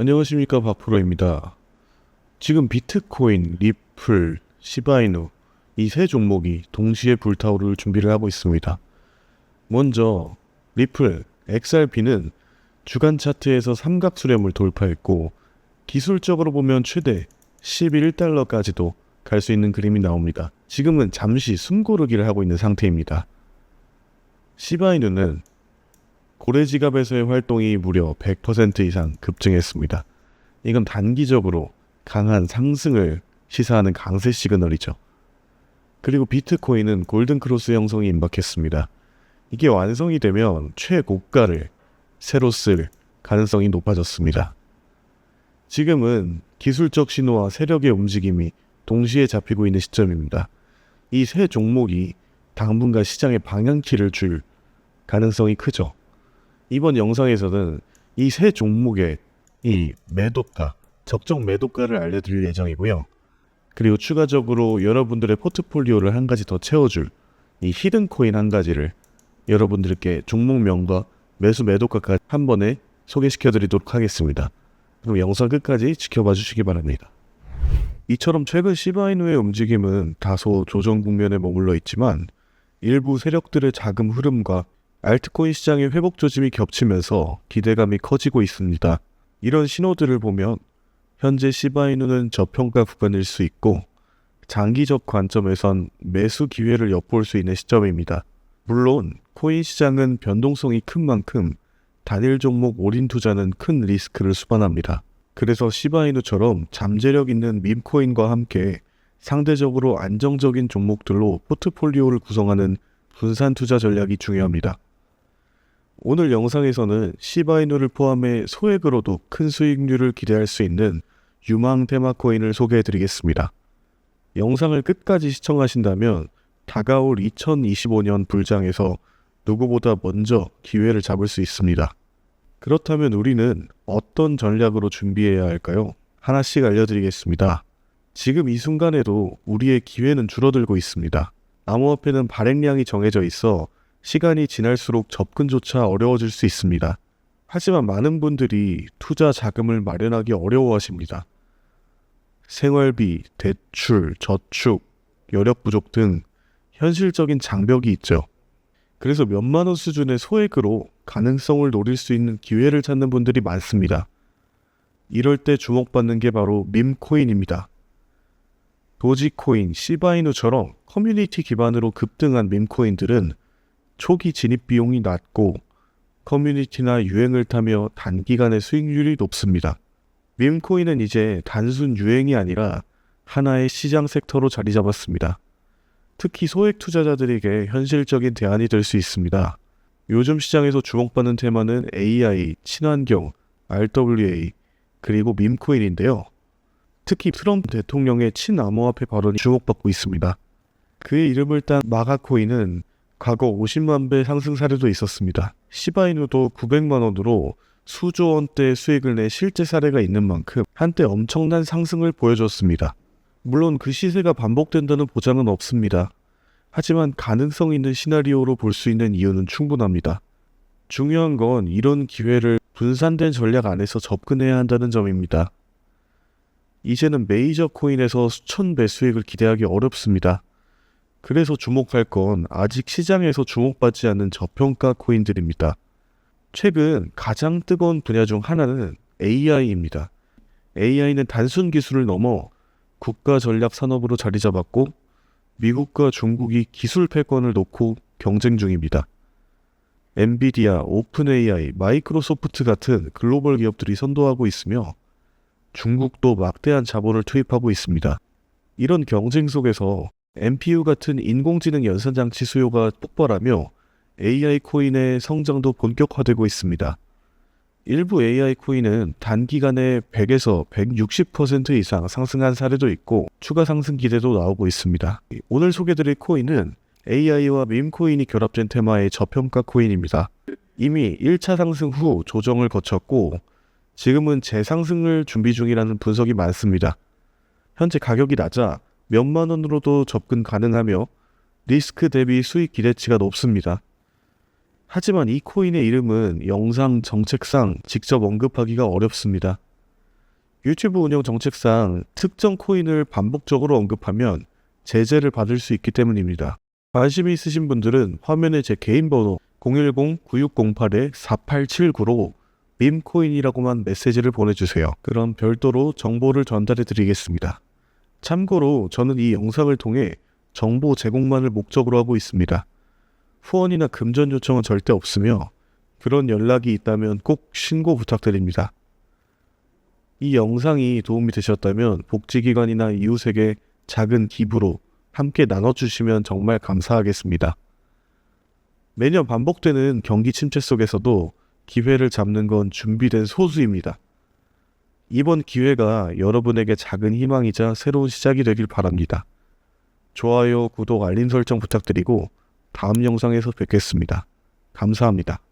안녕하십니까 박프로입니다. 지금 비트코인, 리플, 시바이누 이 세 종목이 동시에 불타오를 준비를 하고 있습니다. 먼저 리플, XRP는 주간 차트에서 삼각 수렴을 돌파했고 기술적으로 보면 최대 11달러까지도 갈 수 있는 그림이 나옵니다. 지금은 잠시 숨고르기를 하고 있는 상태입니다. 시바이누는 고래 지갑에서의 활동이 무려 100% 이상 급증했습니다. 이건 단기적으로 강한 상승을 시사하는 강세 시그널이죠. 그리고 비트코인은 골든크로스 형성이 임박했습니다. 이게 완성이 되면 최고가를 새로 쓸 가능성이 높아졌습니다. 지금은 기술적 신호와 세력의 움직임이 동시에 잡히고 있는 시점입니다. 이 세 종목이 당분간 시장의 방향키를 줄 가능성이 크죠. 이번 영상에서는 이 세 종목의 이 매도가, 적정 매도가를 알려드릴 예정이고요. 그리고 추가적으로 여러분들의 포트폴리오를 한 가지 더 채워줄 이 히든 코인 한 가지를 여러분들께 종목명과 매수 매도가까지 한 번에 소개시켜 드리도록 하겠습니다. 그럼 영상 끝까지 지켜봐 주시기 바랍니다. 이처럼 최근 시바이누의 움직임은 다소 조정 국면에 머물러 있지만 일부 세력들의 자금 흐름과 알트코인 시장의 회복 조짐이 겹치면서 기대감이 커지고 있습니다. 이런 신호들을 보면 현재 시바이누는 저평가 구간일 수 있고 장기적 관점에선 매수 기회를 엿볼 수 있는 시점입니다. 물론 코인 시장은 변동성이 큰 만큼 단일 종목 올인 투자는 큰 리스크를 수반합니다. 그래서 시바이누처럼 잠재력 있는 밈코인과 함께 상대적으로 안정적인 종목들로 포트폴리오를 구성하는 분산 투자 전략이 중요합니다. 오늘 영상에서는 시바이누를 포함해 소액으로도 큰 수익률을 기대할 수 있는 유망 테마 코인을 소개해 드리겠습니다. 영상을 끝까지 시청하신다면 다가올 2025년 불장에서 누구보다 먼저 기회를 잡을 수 있습니다. 그렇다면 우리는 어떤 전략으로 준비해야 할까요? 하나씩 알려드리겠습니다. 지금 이 순간에도 우리의 기회는 줄어들고 있습니다. 암호화폐는 발행량이 정해져 있어 시간이 지날수록 접근조차 어려워질 수 있습니다. 하지만 많은 분들이 투자 자금을 마련하기 어려워하십니다. 생활비, 대출, 저축, 여력 부족 등 현실적인 장벽이 있죠. 그래서 몇만 원 수준의 소액으로 가능성을 노릴 수 있는 기회를 찾는 분들이 많습니다. 이럴 때 주목받는 게 바로 밈코인입니다. 도지코인, 시바이누처럼 커뮤니티 기반으로 급등한 밈코인들은 초기 진입 비용이 낮고 커뮤니티나 유행을 타며 단기간에 수익률이 높습니다. 밈코인은 이제 단순 유행이 아니라 하나의 시장 섹터로 자리 잡았습니다. 특히 소액 투자자들에게 현실적인 대안이 될 수 있습니다. 요즘 시장에서 주목받는 테마는 AI, 친환경, RWA, 그리고 밈코인인데요. 특히 트럼프 대통령의 친암호화폐 발언이 주목받고 있습니다. 그의 이름을 딴 마가코인은 과거 50만 배 상승 사례도 있었습니다. 시바이누도 900만 원으로 수조 원대 수익을 내 실제 사례가 있는 만큼 한때 엄청난 상승을 보여줬습니다. 물론 그 시세가 반복된다는 보장은 없습니다. 하지만 가능성 있는 시나리오로 볼 수 있는 이유는 충분합니다. 중요한 건 이런 기회를 분산된 전략 안에서 접근해야 한다는 점입니다. 이제는 메이저 코인에서 수천 배 수익을 기대하기 어렵습니다. 그래서 주목할 건 아직 시장에서 주목받지 않는 저평가 코인들입니다. 최근 가장 뜨거운 분야 중 하나는 AI입니다. AI는 단순 기술을 넘어 국가 전략 산업으로 자리 잡았고 미국과 중국이 기술 패권을 놓고 경쟁 중입니다. 엔비디아, 오픈AI, 마이크로소프트 같은 글로벌 기업들이 선도하고 있으며 중국도 막대한 자본을 투입하고 있습니다. 이런 경쟁 속에서 MPU 같은 인공지능 연산장치 수요가 폭발하며 AI 코인의 성장도 본격화되고 있습니다. 일부 AI 코인은 단기간에 100에서 160% 이상 상승한 사례도 있고 추가 상승 기대도 나오고 있습니다. 오늘 소개드릴 코인은 AI와 밈 코인이 결합된 테마의 저평가 코인입니다. 이미 1차 상승 후 조정을 거쳤고 지금은 재상승을 준비 중이라는 분석이 많습니다. 현재 가격이 낮아 몇만 원으로도 접근 가능하며 리스크 대비 수익 기대치가 높습니다. 하지만 이 코인의 이름은 영상 정책상 직접 언급하기가 어렵습니다. 유튜브 운영 정책상 특정 코인을 반복적으로 언급하면 제재를 받을 수 있기 때문입니다. 관심이 있으신 분들은 화면에 제 개인 번호 010-9608-4879로 밈코인이라고만 메시지를 보내주세요. 그럼 별도로 정보를 전달해 드리겠습니다. 참고로 저는 이 영상을 통해 정보 제공만을 목적으로 하고 있습니다. 후원이나 금전 요청은 절대 없으며 그런 연락이 있다면 꼭 신고 부탁드립니다. 이 영상이 도움이 되셨다면 복지기관이나 이웃에게 작은 기부로 함께 나눠주시면 정말 감사하겠습니다. 매년 반복되는 경기 침체 속에서도 기회를 잡는 건 준비된 소수입니다. 이번 기회가 여러분에게 작은 희망이자 새로운 시작이 되길 바랍니다. 좋아요, 구독, 알림 설정 부탁드리고 다음 영상에서 뵙겠습니다. 감사합니다.